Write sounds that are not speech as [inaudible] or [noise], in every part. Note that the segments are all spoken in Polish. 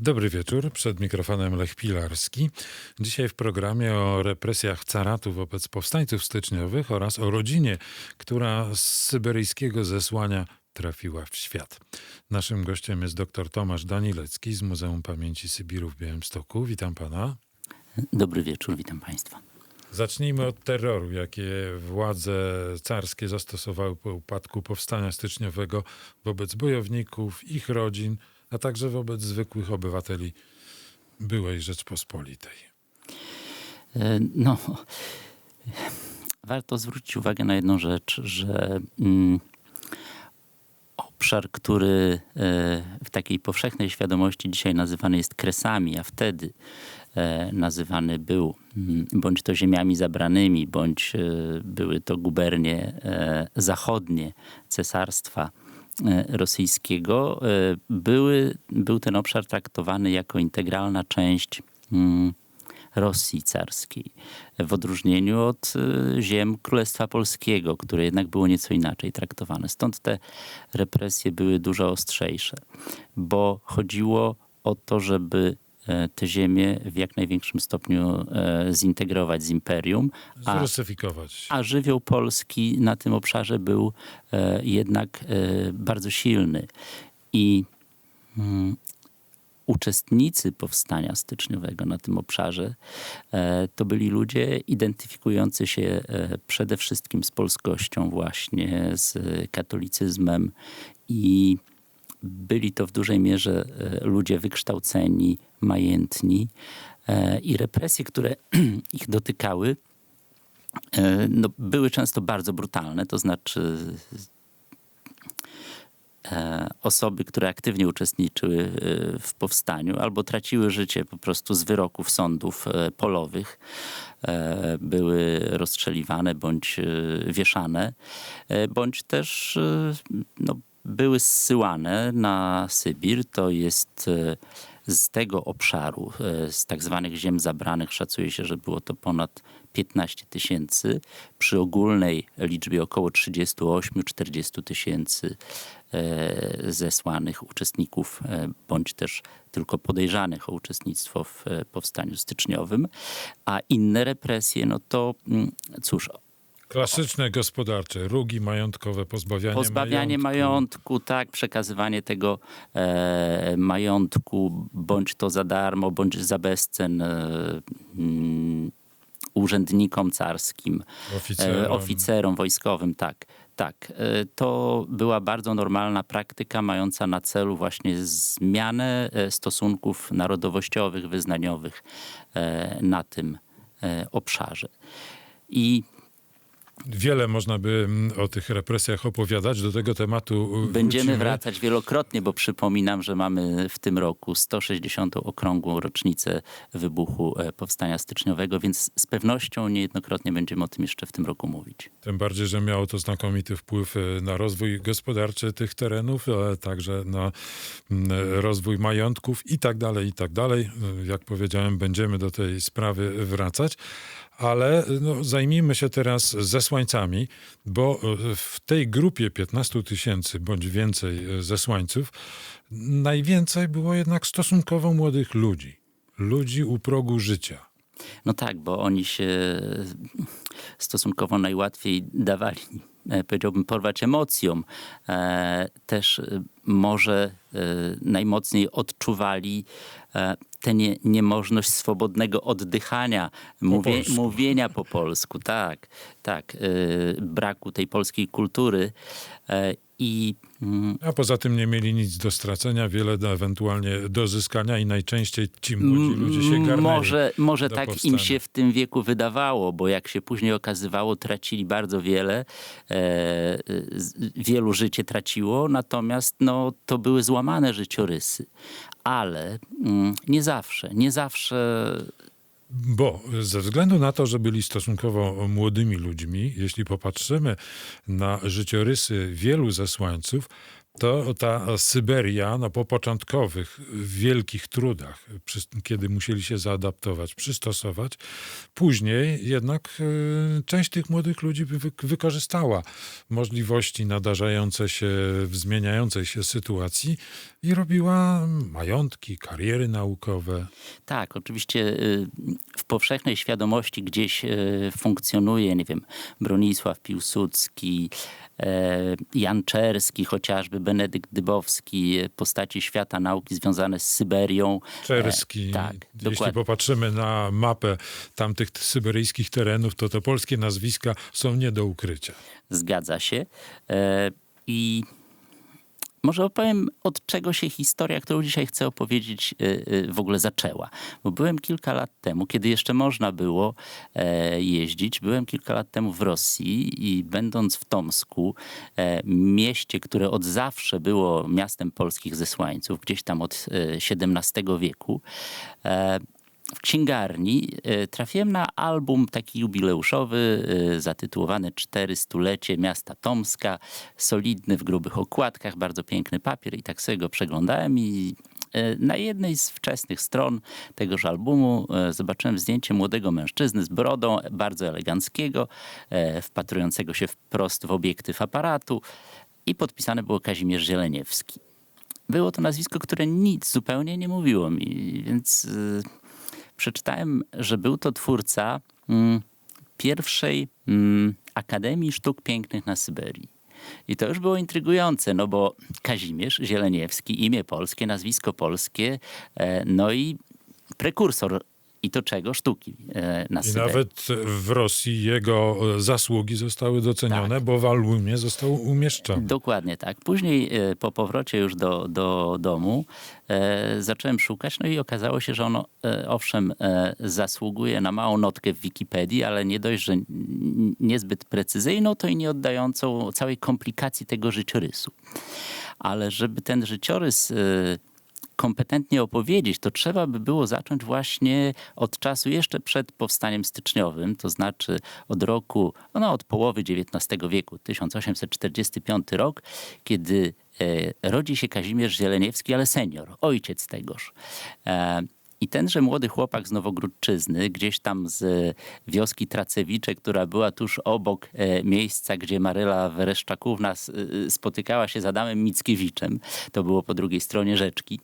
Dobry wieczór, przed mikrofonem Lech Pilarski. Dzisiaj w programie o represjach caratu wobec powstańców styczniowych oraz o rodzinie, która z syberyjskiego zesłania trafiła w świat. Naszym gościem jest dr Tomasz Danilecki z Muzeum Pamięci Sybiru w Białymstoku. Witam pana. Dobry wieczór, witam Państwa. Zacznijmy od terroru, jakie władze carskie zastosowały po upadku powstania styczniowego wobec bojowników, ich rodzin, a także wobec zwykłych obywateli byłej Rzeczpospolitej. E, No, warto zwrócić uwagę na jedną rzecz, że mm, obszar, który e, w takiej powszechnej świadomości dzisiaj nazywany jest kresami, a wtedy e, nazywany był mm, bądź to ziemiami zabranymi, bądź były to gubernie zachodnie cesarstwa rosyjskiego, e, były, był ten obszar traktowany jako integralna część mm, Rosji carskiej, w odróżnieniu od y, ziem Królestwa Polskiego, które jednak było nieco inaczej traktowane. Stąd te represje były dużo ostrzejsze, bo chodziło o to, żeby e, te ziemie w jak największym stopniu e, zintegrować z imperium, a Zrusyfikować. a żywioł polski na tym obszarze był e, jednak e, bardzo silny. I mm, uczestnicy powstania styczniowego na tym obszarze e, to byli ludzie identyfikujący się e, przede wszystkim z polskością, właśnie z katolicyzmem i byli to w dużej mierze e, ludzie wykształceni, majętni e, i represje, które [clears throat] ich dotykały, e, no, były często bardzo brutalne, to znaczy osoby, które aktywnie uczestniczyły w powstaniu albo traciły życie po prostu z wyroków sądów polowych, były rozstrzeliwane bądź wieszane, bądź też no, były zsyłane na Sybir. To jest e, z tego obszaru, e, z tak zwanych ziem zabranych, szacuje się, że było to ponad 15 tysięcy, przy ogólnej liczbie około 38-40 tysięcy e, zesłanych uczestników, bądź też tylko podejrzanych o uczestnictwo w powstaniu styczniowym. A inne represje, no to mm, cóż, Klasyczne gospodarcze, rugi majątkowe, pozbawianie, Pozbawianie majątku. majątku, tak, przekazywanie tego e, majątku, bądź to za darmo, bądź za bezcen e, mm, urzędnikom carskim, Oficerom. e, oficerom wojskowym, tak. Tak, e, to była bardzo normalna praktyka mająca na celu właśnie zmianę e, stosunków narodowościowych, wyznaniowych e, na tym e, obszarze. I Wiele można by mm, o tych represjach opowiadać. Do tego tematu y, Będziemy wrócimy. wracać wielokrotnie, bo przypominam, że mamy w tym roku 160. okrągłą rocznicę wybuchu e, Powstania Styczniowego, więc z pewnością niejednokrotnie będziemy o tym jeszcze w tym roku mówić. Tym bardziej, że miało to znakomity wpływ e, na rozwój gospodarczy tych terenów, ale także na mm, rozwój majątków i tak dalej, i tak dalej. E, Jak powiedziałem, będziemy do tej sprawy wracać. Ale no, zajmijmy się teraz zesłańcami, bo e, w tej grupie 15 tysięcy bądź więcej e, zesłańców najwięcej było jednak stosunkowo młodych ludzi. Ludzi u progu życia. No tak, bo oni się stosunkowo najłatwiej dawali, e, powiedziałbym, porwać emocjom. E, Też e, może e, najmocniej odczuwali e, tę nie, niemożność swobodnego oddychania, mówie, mówienia po polsku, tak, tak, e, braku tej polskiej kultury. E, i A poza tym nie mieli nic do stracenia, wiele do, ewentualnie do zyskania i najczęściej ci młodzi ludzie się garnęli. Może, może tak powstania. im się w tym wieku wydawało, bo jak się później okazywało, tracili bardzo wiele. E, wielu życie traciło, natomiast no, to były złamane życiorysy. Ale mm, nie zawsze, nie zawsze Bo ze względu na to, że byli stosunkowo młodymi ludźmi, jeśli popatrzymy na życiorysy wielu zesłańców, to ta Syberia no, po początkowych wielkich trudach, przy, kiedy musieli się zaadaptować, przystosować, później jednak y, część tych młodych ludzi wy, wykorzystała możliwości nadarzające się w zmieniającej się sytuacji i robiła majątki, kariery naukowe. Tak, oczywiście y, w powszechnej świadomości gdzieś y, funkcjonuje, nie wiem, Bronisław Piłsudski, e, Jan Czerski, chociażby Benedykt Dybowski, postaci świata nauki związane z Syberią. Czerski. E, tak, Jeśli dokładnie. popatrzymy na mapę tamtych syberyjskich terenów, to te polskie nazwiska są nie do ukrycia. Zgadza się. E, I może opowiem, od czego się historia, którą dzisiaj chcę opowiedzieć, e, e, w ogóle zaczęła. Bo byłem kilka lat temu, kiedy jeszcze można było e, jeździć, byłem kilka lat temu w Rosji i będąc w Tomsku, e, mieście, które od zawsze było miastem polskich zesłańców, gdzieś tam od XVII wieku, e, w księgarni e, trafiłem na album taki jubileuszowy e, zatytułowany 400-lecie miasta Tomska. Solidny w grubych okładkach, bardzo piękny papier i tak sobie go przeglądałem i e, na jednej z wczesnych stron tegoż albumu zobaczyłem zdjęcie młodego mężczyzny z brodą, bardzo eleganckiego, wpatrującego się wprost w obiektyw aparatu i podpisane było Kazimierz Zieleniewski. Było to nazwisko, które nic zupełnie nie mówiło mi, więc przeczytałem, że był to twórca mm, pierwszej mm, Akademii Sztuk Pięknych na Syberii. I to już było intrygujące, no bo Kazimierz Zieleniewski, imię polskie, nazwisko polskie, e, no i prekursor i to czego? Sztuki e, na I nawet w Rosji jego e, zasługi zostały docenione, Tak. bo w albumie został umieszczony. Dokładnie tak. Później e, po powrocie już do, do domu zacząłem szukać, no i okazało się, że ono e, owszem zasługuje na małą notkę w Wikipedii, ale nie dość, że niezbyt precyzyjną, to i nie oddającą całej komplikacji tego życiorysu. Ale żeby ten życiorys kompetentnie opowiedzieć, to trzeba by było zacząć właśnie od czasu jeszcze przed powstaniem styczniowym, to znaczy od roku, no od połowy XIX wieku, 1845 rok, kiedy e, rodzi się Kazimierz Zieleniewski, ale senior, ojciec tegoż. E, i tenże młody chłopak z Nowogródczyzny, gdzieś tam z wioski Tracewicze, która była tuż obok e, miejsca, gdzie Maryla Wereszczakówna y, spotykała się z Adamem Mickiewiczem, to było po drugiej stronie rzeczki.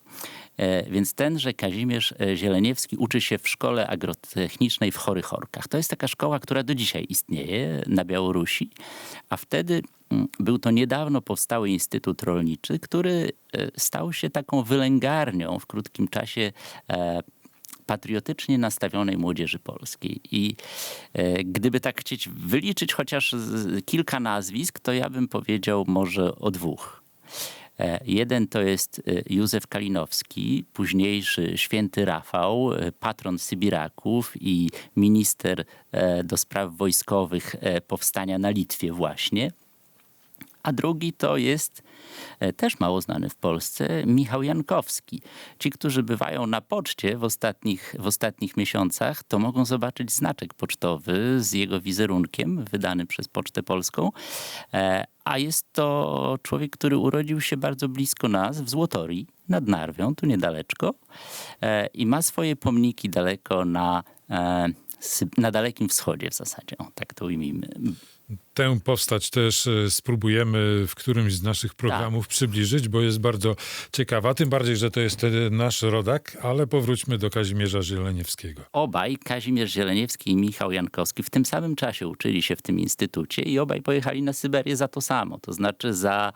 E, Więc tenże Kazimierz e, Zieleniewski uczy się w szkole agrotechnicznej w Chorychorkach. To jest taka szkoła, która do dzisiaj istnieje na Białorusi, a wtedy mm, był to niedawno powstały Instytut Rolniczy, który e, stał się taką wylęgarnią w krótkim czasie patriotycznie nastawionej młodzieży polskiej. I gdyby tak chcieć wyliczyć chociaż kilka nazwisk, to ja bym powiedział może o dwóch. E, Jeden to jest e, Józef Kalinowski, późniejszy święty Rafał, e, patron Sybiraków i minister do spraw wojskowych powstania na Litwie właśnie. A drugi to jest też mało znany w Polsce Michał Jankowski. Ci, którzy bywają na poczcie w ostatnich, w ostatnich miesiącach, to mogą zobaczyć znaczek pocztowy z jego wizerunkiem, wydany przez Pocztę Polską. E, A jest to człowiek, który urodził się bardzo blisko nas, w Złotorii, nad Narwią, tu niedaleczko. E, I ma swoje pomniki daleko na, e, na Dalekim Wschodzie w zasadzie. O, tak to ujmijmy. Tę postać też e, spróbujemy w którymś z naszych programów przybliżyć, bo jest bardzo ciekawa. Tym bardziej, że to jest nasz rodak, ale powróćmy do Kazimierza Zieleniewskiego. Obaj, Kazimierz Zieleniewski i Michał Jankowski, w tym samym czasie uczyli się w tym instytucie i obaj pojechali na Syberię za to samo, to znaczy za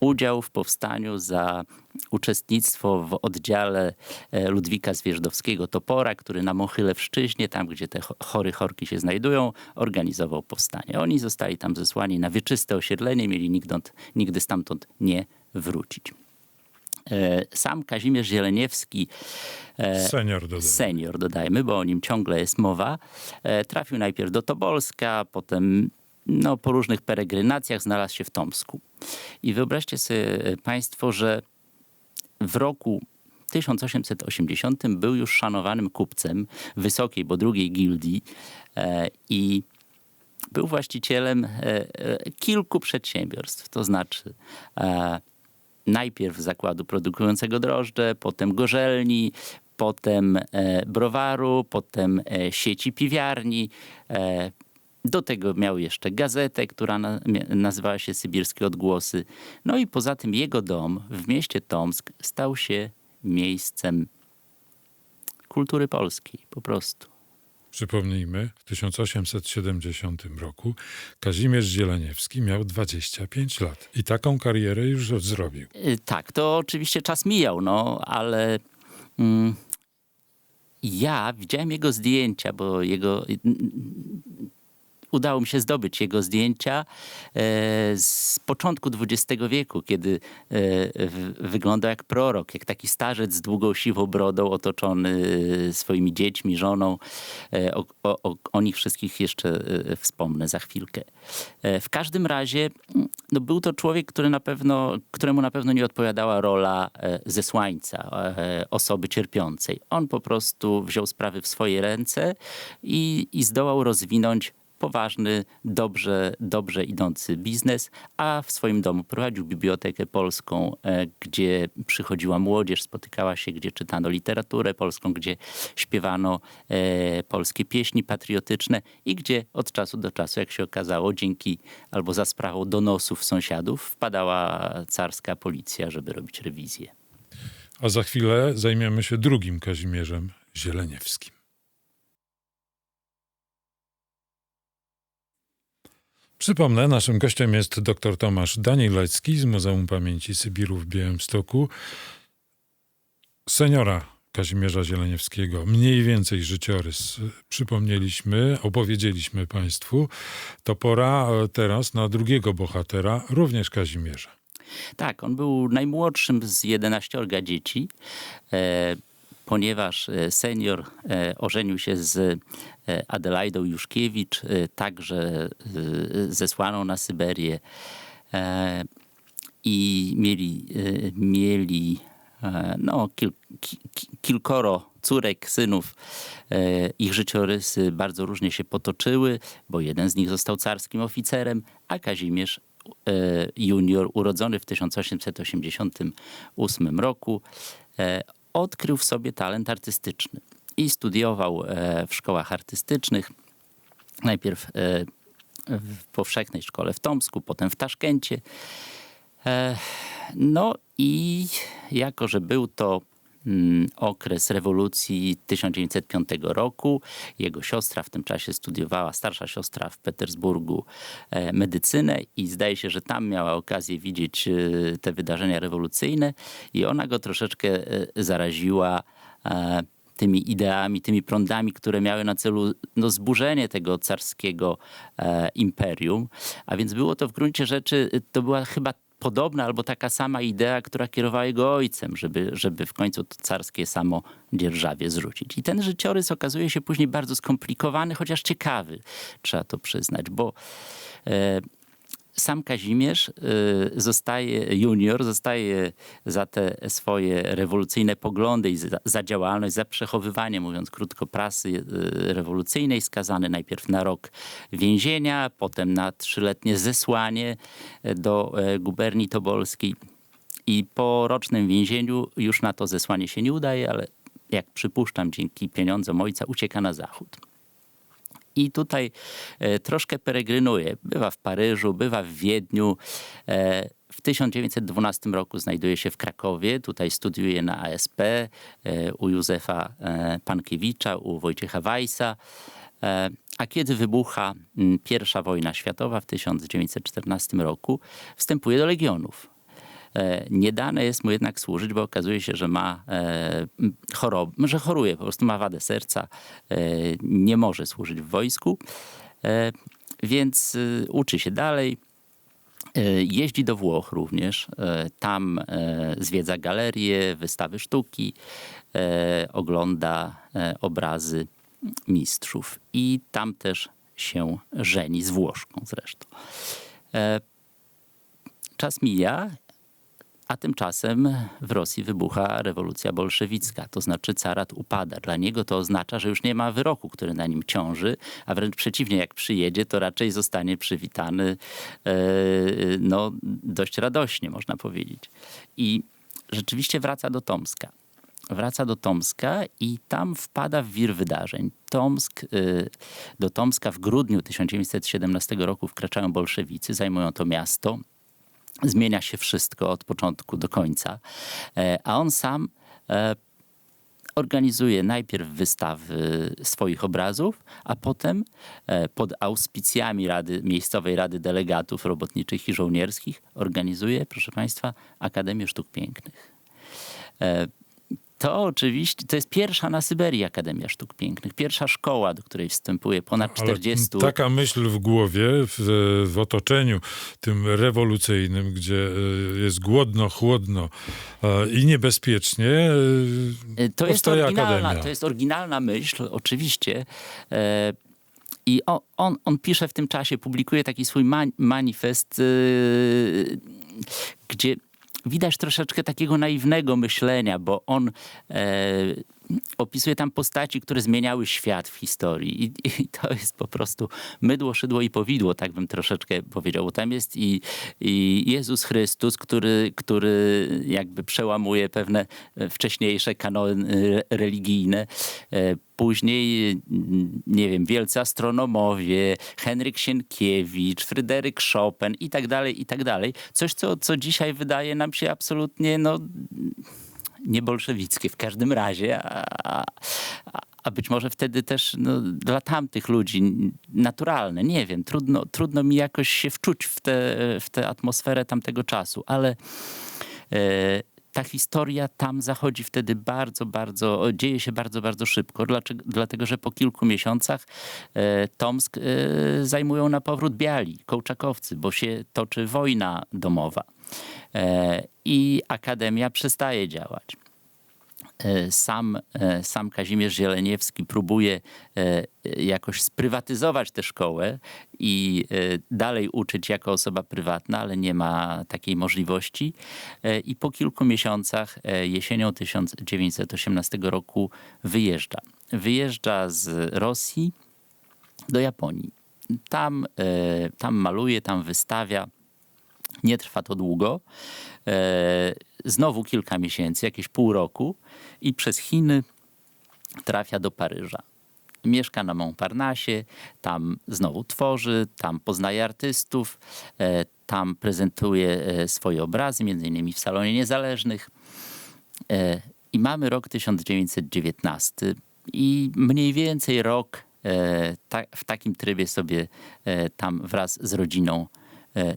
udział w powstaniu, za uczestnictwo w oddziale e, Ludwika Zwierzdowskiego Topora, który na Mochyle w Szczyźnie, tam gdzie te cho- chory chorki się znajdują, organizował powstanie. Oni zostali tam zesłani na wieczyste osiedlenie, mieli nigdy, nigdy stamtąd nie wrócić. E, Sam Kazimierz Zieleniewski e, Senior dodał. senior, dodajmy, bo o nim ciągle jest mowa, trafił najpierw do Tobolska, potem no, po różnych peregrinacjach znalazł się w Tomsku. I wyobraźcie sobie e, Państwo, że w roku 1880 był już szanowanym kupcem wysokiej, bo drugiej gildii e, i był właścicielem e, e, kilku przedsiębiorstw. To znaczy e, najpierw zakładu produkującego drożdże, potem gorzelni, potem e, browaru, potem sieci piwiarni. Do tego miał jeszcze gazetę, która nazywała się Sybirskie Odgłosy. No i poza tym jego dom w mieście Tomsk stał się miejscem kultury polskiej po prostu. Przypomnijmy, w 1870 roku Kazimierz Zieleniewski miał 25 lat i taką karierę już zrobił. Y, Tak, to oczywiście czas mijał, no ale mm, ja widziałem jego zdjęcia, bo jego. Udało mi się zdobyć jego zdjęcia e, z początku XX wieku, kiedy e, wyglądał jak prorok, jak taki starzec z długą siwą brodą, otoczony e, swoimi dziećmi, żoną. O, o, o, nich wszystkich jeszcze wspomnę za chwilkę. W każdym razie mm, no, był to człowiek, który na pewno, któremu na pewno nie odpowiadała rola zesłańca, osoby cierpiącej. On po prostu wziął sprawy w swoje ręce i, i zdołał rozwinąć poważny, dobrze, dobrze idący biznes, a w swoim domu prowadził bibliotekę polską, e, gdzie przychodziła młodzież, spotykała się, gdzie czytano literaturę polską, gdzie śpiewano e, polskie pieśni patriotyczne i gdzie od czasu do czasu, jak się okazało, dzięki albo za sprawą donosów sąsiadów wpadała carska policja, żeby robić rewizję. A za chwilę zajmiemy się drugim Kazimierzem Zieleniewskim. Przypomnę, naszym gościem jest dr Tomasz Danielewski z Muzeum Pamięci Sybiru w Białymstoku. Seniora Kazimierza Zieleniewskiego, mniej więcej życiorys przypomnieliśmy, opowiedzieliśmy Państwu. To pora e, teraz na drugiego bohatera, również Kazimierza. Tak, on był najmłodszym z 11 dzieci, e, ponieważ e, senior e, ożenił się z e, Adelaidą Juszkiewicz, także zesłaną na Syberię. I mieli, mieli no, kil, ki, ki- kilkoro córek, synów. Ich życiorysy bardzo różnie się potoczyły, bo jeden z nich został carskim oficerem, a Kazimierz junior, urodzony w 1888 roku, odkrył w sobie talent artystyczny i studiował e, w szkołach artystycznych. Najpierw e, w powszechnej szkole w Tomsku, potem w Taszkencie. E, No i jako, że był to okres rewolucji 1905 roku, jego siostra w tym czasie studiowała, starsza siostra w Petersburgu, e, medycynę i zdaje się, że tam miała okazję widzieć e, te wydarzenia rewolucyjne i ona go troszeczkę e, zaraziła tymi ideami, tymi prądami, które miały na celu no, zburzenie tego carskiego e, imperium. A więc było to w gruncie rzeczy, to była chyba podobna albo taka sama idea, która kierowała jego ojcem, żeby, żeby w końcu to carskie samo dzierżawie zrzucić. I ten życiorys okazuje się później bardzo skomplikowany, chociaż ciekawy, trzeba to przyznać, bo e, sam Kazimierz y, zostaje, junior, zostaje za te swoje rewolucyjne poglądy i za, za działalność, za przechowywanie, mówiąc krótko, prasy y, rewolucyjnej, skazany najpierw na rok więzienia, potem na trzyletnie zesłanie e, do e, guberni tobolskiej. I po rocznym więzieniu już na to zesłanie się nie udaje, ale jak przypuszczam, dzięki pieniądzom ojca ucieka na zachód. I tutaj e, troszkę peregrynuje. Bywa w Paryżu, bywa w Wiedniu. E, w 1912 roku znajduje się w Krakowie. Tutaj studiuje na ASP e, u Józefa Pankiewicza, u Wojciecha Weissa. A kiedy wybucha m, I wojna światowa w 1914 roku, wstępuje do Legionów. E, Nie dane jest mu jednak służyć, bo okazuje się, że ma e, chorobę, że choruje, po prostu ma wadę serca, e, nie może służyć w wojsku, więc uczy się dalej. Jeździ do Włoch również. Tam zwiedza galerie, wystawy sztuki, ogląda obrazy mistrzów i tam też się żeni z Włoszką zresztą. Czas mija, A tymczasem w Rosji wybucha rewolucja bolszewicka, to znaczy carat upada. Dla niego to oznacza, że już nie ma wyroku, który na nim ciąży, a wręcz przeciwnie, jak przyjedzie, to raczej zostanie przywitany e, no, dość radośnie, można powiedzieć. I rzeczywiście wraca do Tomska wraca do Tomska i tam wpada w wir wydarzeń. Tomsk, y, do Tomska w grudniu 1917 roku wkraczają bolszewicy, zajmują to miasto. Zmienia się wszystko od początku do końca, e, a on sam e, organizuje najpierw wystawy swoich obrazów, a potem e, pod auspicjami Rady, Miejscowej Rady Delegatów Robotniczych i Żołnierskich organizuje, proszę Państwa, Akademię Sztuk Pięknych. To oczywiście, to jest pierwsza na Syberii Akademia Sztuk Pięknych, pierwsza szkoła, do której wstępuje ponad 40. Ale taka myśl w głowie, w, w otoczeniu tym rewolucyjnym, gdzie e, jest głodno, chłodno e, i niebezpiecznie, e, to jest oryginalna, Akademia. To jest oryginalna myśl, oczywiście. I on, on, on, pisze w tym czasie, publikuje taki swój manifest, gdzie widać troszeczkę takiego naiwnego myślenia, bo on e, opisuje tam postaci, które zmieniały świat w historii. I, I, to jest po prostu mydło, szydło i powidło, tak bym troszeczkę powiedział. Bo tam jest i, i Jezus Chrystus, który, który jakby przełamuje pewne wcześniejsze kanony religijne. E, później, nie wiem, wielcy astronomowie, Henryk Sienkiewicz, Fryderyk Chopin i tak dalej, i tak dalej. Coś, co, co dzisiaj wydaje nam się absolutnie, no niebolszewickie w każdym razie, a, a, być może wtedy też no, dla tamtych ludzi naturalne, nie wiem, trudno, trudno mi jakoś się wczuć w tę w atmosferę tamtego czasu, ale e, ta historia tam zachodzi wtedy bardzo, bardzo, dzieje się bardzo, bardzo szybko, dlaczego, dlatego że po kilku miesiącach e, Tomsk e, zajmują na powrót biali, kołczakowcy, bo się toczy wojna domowa. E, I akademia przestaje działać. E, sam, e, sam Kazimierz Zieleniewski próbuje jakoś sprywatyzować tę szkołę i dalej uczyć jako osoba prywatna, ale nie ma takiej możliwości. I po kilku miesiącach, jesienią 1918 roku, wyjeżdża. Wyjeżdża z Rosji do Japonii. Tam, tam maluje, tam wystawia nie trwa to długo. E, znowu kilka miesięcy, jakieś pół roku i przez Chiny trafia do Paryża. Mieszka na Montparnasse, tam znowu tworzy, tam poznaje artystów, e, tam prezentuje e, swoje obrazy, między innymi w Salonie Niezależnych. I mamy rok 1919 i mniej więcej rok w takim trybie sobie tam wraz z rodziną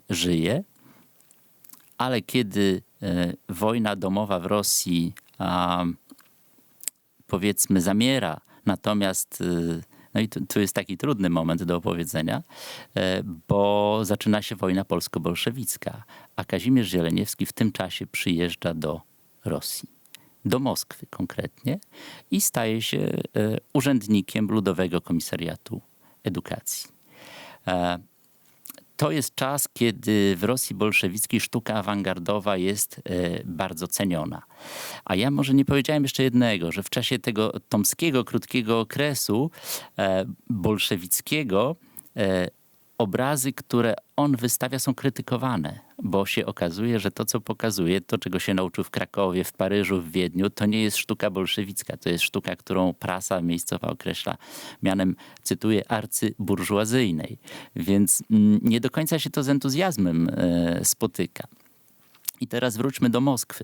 żyje ale kiedy e, wojna domowa w Rosji powiedzmy zamiera, natomiast e, no i tu, tu, jest taki trudny moment do opowiedzenia, e, bo zaczyna się wojna polsko-bolszewicka, a Kazimierz Zieleniewski w tym czasie przyjeżdża do Rosji, do Moskwy konkretnie i staje się urzędnikiem Ludowego Komisariatu Edukacji to jest czas, kiedy w Rosji bolszewickiej sztuka awangardowa jest e, bardzo ceniona. A ja może nie powiedziałem jeszcze jednego, że w czasie tego tomskiego, krótkiego okresu e, bolszewickiego e, obrazy, które on wystawia, są krytykowane, bo się okazuje, że to, co pokazuje, to, czego się nauczył w Krakowie, w Paryżu, w Wiedniu, to nie jest sztuka bolszewicka. To jest sztuka, którą prasa miejscowa określa mianem, cytuję, arcyburżuazyjnej. Więc mm, nie do końca się to z entuzjazmem e, spotyka. I teraz wróćmy do Moskwy.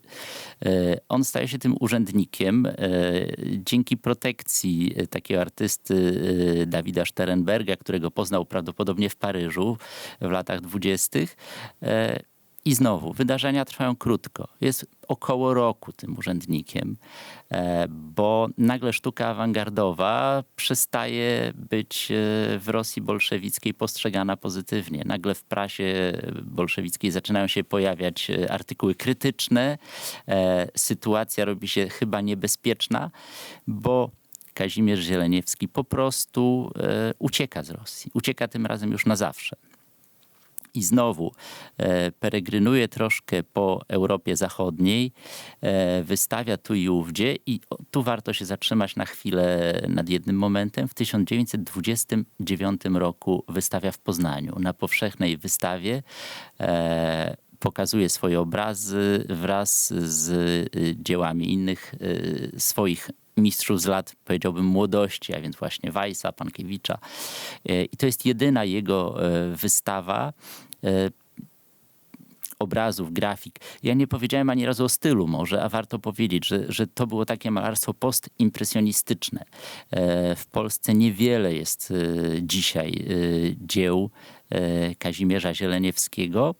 E, on staje się tym urzędnikiem e, dzięki protekcji e, takiego artysty Dawida Sterenberga, którego poznał prawdopodobnie w Paryżu w latach dwudziestych. I znowu, wydarzenia trwają krótko. Jest około roku tym urzędnikiem, e, bo nagle sztuka awangardowa przestaje być e, w Rosji bolszewickiej postrzegana pozytywnie. Nagle w prasie bolszewickiej zaczynają się pojawiać e, artykuły krytyczne. Sytuacja robi się chyba niebezpieczna, bo Kazimierz Zieleniewski po prostu ucieka z Rosji. Ucieka tym razem już na zawsze. I znowu e, peregrynuje troszkę po Europie Zachodniej, e, wystawia tu i ówdzie i tu warto się zatrzymać na chwilę nad jednym momentem. W 1929 roku wystawia w Poznaniu na powszechnej wystawie. E, pokazuje swoje obrazy wraz z dziełami innych swoich mistrzów z lat, powiedziałbym, młodości, a więc właśnie Weissa, Pankiewicza. E, I to jest jedyna jego e, wystawa e, obrazów, grafik. Ja nie powiedziałem ani razu o stylu może, a warto powiedzieć, że, że to było takie malarstwo postimpresjonistyczne. W Polsce niewiele jest dzisiaj dzieł Kazimierza Zieleniewskiego,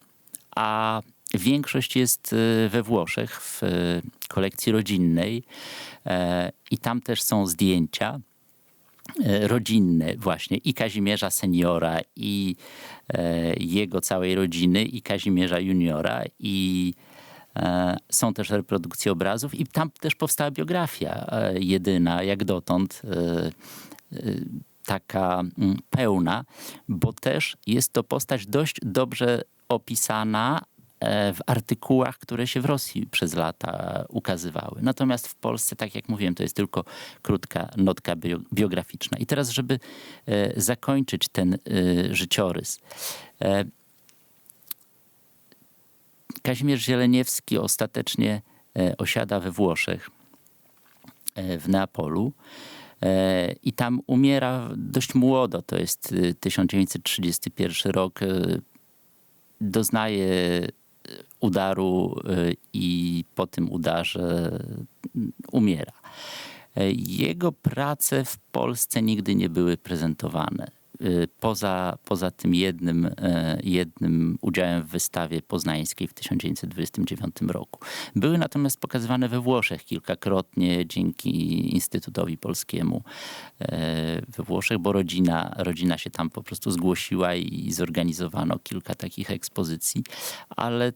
a większość jest e, we Włoszech w e, kolekcji rodzinnej E, i tam też są zdjęcia rodzinne właśnie. I Kazimierza seniora i jego całej rodziny i Kazimierza juniora i są też reprodukcje obrazów. I tam też powstała biografia jedyna jak dotąd taka mm, pełna, bo też jest to postać dość dobrze opisana w artykułach, które się w Rosji przez lata ukazywały. Natomiast w Polsce, tak jak mówiłem, to jest tylko krótka notka bio- biograficzna. I teraz, żeby e, zakończyć ten e, życiorys. E, Kazimierz Zieleniewski ostatecznie e, osiada we Włoszech, e, w Neapolu. E, I tam umiera dość młodo, to jest e, 1931 rok. e, Doznaje e, udaru e, i po tym udarze mm, umiera. E, Jego prace w Polsce nigdy nie były prezentowane. E, Poza, poza tym jednym, e, jednym udziałem w wystawie poznańskiej w 1929 roku. Były natomiast pokazywane we Włoszech kilkakrotnie dzięki Instytutowi Polskiemu e, we Włoszech, bo rodzina, rodzina się tam po prostu zgłosiła i zorganizowano kilka takich ekspozycji, ale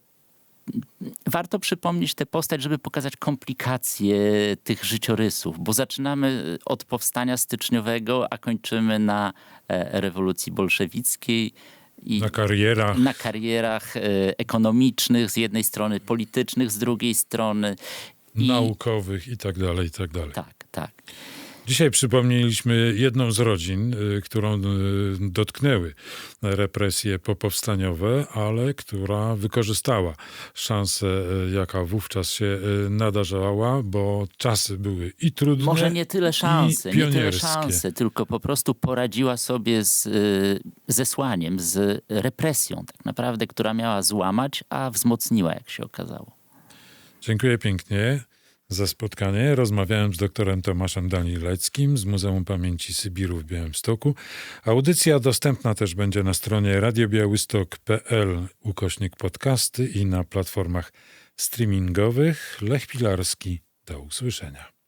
warto przypomnieć tę postać, żeby pokazać komplikacje tych życiorysów, bo zaczynamy od powstania styczniowego, a kończymy na e, rewolucji bolszewickiej. I Na karierach. na karierach e, ekonomicznych z jednej strony, politycznych z drugiej strony. I, naukowych i tak dalej, i tak dalej. Tak, tak. Dzisiaj przypomnieliśmy jedną z rodzin, y, którą y, dotknęły represje popowstaniowe, ale która wykorzystała szansę, y, jaka wówczas się nadarzała, bo czasy były i trudne, Może nie tyle szanse, i nie tyle szanse, tylko po prostu poradziła sobie z zesłaniem, z represją tak naprawdę, która miała złamać, a wzmocniła, jak się okazało. Dziękuję pięknie za spotkanie. Rozmawiałem z doktorem Tomaszem Danileckim z Muzeum Pamięci Sybiru w Białymstoku. Audycja dostępna też będzie na stronie radiobiałystok.pl ukośnik podcasty i na platformach streamingowych. Lech Pilarski, do usłyszenia.